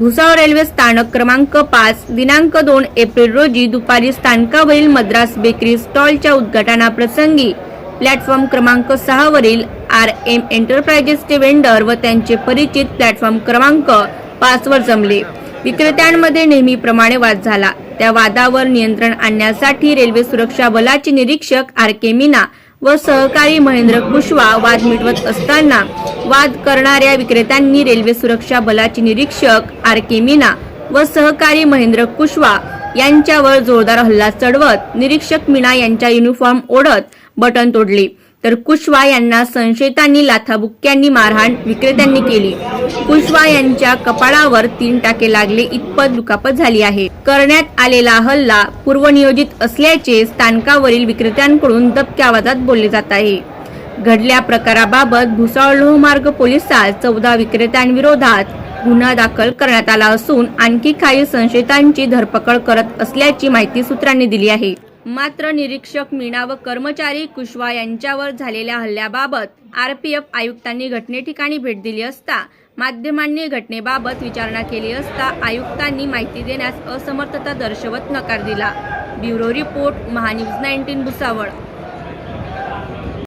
Bhusawal railway स्थानक क्रमांक पाच दिनांक दोन एप्रिल रोजी दुपारी स्थानकावरील मद्रास बेकरी स्टॉलच्या उद्घाटनाप्रसंगी प्लॅटफॉर्म क्रमांक सहावरील आर एम एंटरप्राइजेसचे वेंडर व त्यांचे परिचित प्लॅटफॉर्म क्रमांक पाचवर जमले. विक्रेत्यांमध्ये नेहमीप्रमाणे वाद झाला. त्या वादावर नियंत्रण आणण्यासाठी रेल्वे सुरक्षा बलाचे निरीक्षक आर के मीना व सहकारी महेंद्र कुशवा वाद मिटवत असताना वाद करणाऱ्या विक्रेत्यांनी रेल्वे सुरक्षा बलाचे निरीक्षक आर के मीना व सहकारी महेंद्र कुशवा यांच्यावर जोरदार हल्ला चढवत निरीक्षक मीना यांच्या युनिफॉर्म ओढत बटन तोडले. तर कुशवा यांना संशयितांनी लाथाबुक्क्यांनी मारहाण विक्रेत्यांनी केली. कुशवा यांच्या कपाळावर तीन टाके लागले इतपत दुखापत झाली आहे. करण्यात आलेला हल्ला पूर्वनियोजित असल्याचे स्थानकावरील विक्रेत्यांकडून दबक्या आवाजात बोलले जात आहे. घडल्या प्रकाराबाबत भुसावळ लोहमार्ग पोलिसात चौदा विक्रेत्यांविरोधात गुन्हा दाखल करण्यात आला असून आणखी काही संशयितांची धरपकड करत असल्याची माहिती सूत्रांनी दिली आहे. मात्र निरीक्षक मीणा व कर्मचारी कुशवा यांच्यावर झालेल्या हल्ल्याबाबत आरपीएफ आयुक्तांनी घटनेठिकाणी भेट दिली असता माध्यमांनी घटनेबाबत विचारणा केली असता आयुक्तांनी माहिती देण्यास असमर्थता दर्शवत नकार दिला. Bureau report MahaNews nineteen Bhusawal.